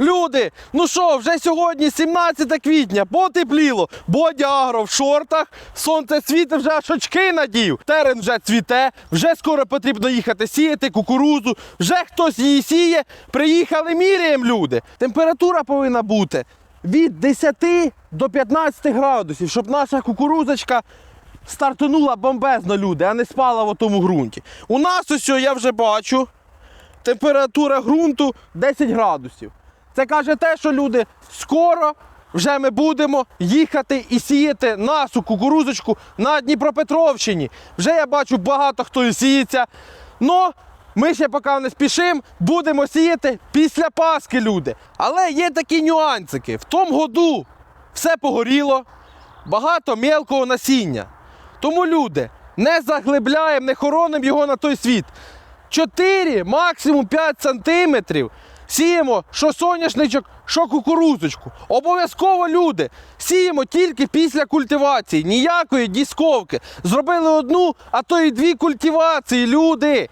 Люди, ну що, вже сьогодні 17 квітня, потепліло. Бодя агро в шортах, сонце світить, вже аж очки надів. Терен вже цвіте, вже скоро потрібно їхати сіяти кукурузу. Вже хтось її сіє. Приїхали міряємо люди. Температура повинна бути від 10 до 15 градусів, щоб наша кукурузочка стартанула бомбезно, люди, а не спала в тому ґрунті. У нас ось, я вже бачу, температура ґрунту 10 градусів. Це каже те, що люди скоро вже ми будемо їхати і сіяти нашу кукурузочку на Дніпропетровщині. Вже я бачу багато хто і сіється. Но ми ще поки не спішимо, будемо сіяти після Пасхи, люди. Але є такі нюансики. В тому году все погоріло, багато мелкого насіння. Тому люди, не заглибляємо, не хоронимо його на той світ. 4, максимум 5 сантиметрів. Сіємо що соняшничок, що кукурузочку. Обов'язково люди. Сіємо тільки після культивації, ніякої дісковки. Зробили одну, а то і дві культивації, люди.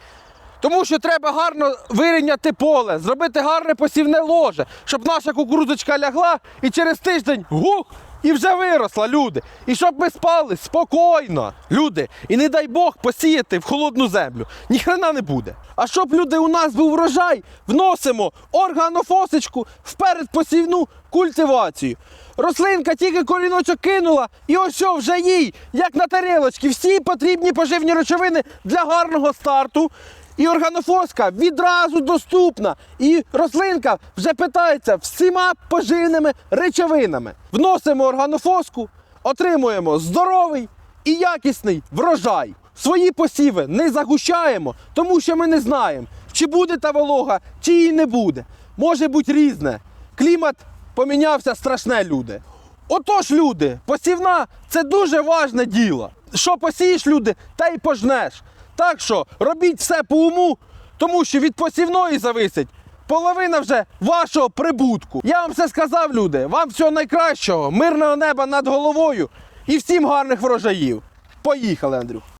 Тому що треба гарно вирівняти поле, зробити гарне посівне ложе, щоб наша кукурудзочка лягла і через тиждень гух! І вже виросла, люди. І щоб ми спали спокійно, люди. І не дай Бог посіяти в холодну землю. Ніхрена не буде. А щоб люди у нас був врожай, вносимо органофосочку в передпосівну культивацію. Рослинка тільки коріночок кинула, і ось вже їй, як на тарілочці, всі потрібні поживні речовини для гарного старту. І органофоска відразу доступна. І рослинка вже питається всіма поживними речовинами. Вносимо органофоску, отримуємо здоровий і якісний врожай. Свої посіви не загущаємо, тому що ми не знаємо, чи буде та волога, чи її не буде. Може бути різне. Клімат помінявся страшне, люди. Отож, люди, посівна це дуже важне діло. Що посієш, люди, та й пожнеш. Так що робіть все по уму, тому що від посівної зависить половина вже вашого прибутку. Я вам все сказав, люди. Вам всього найкращого, мирного неба над головою і всім гарних врожаїв. Поїхали, Андрюх.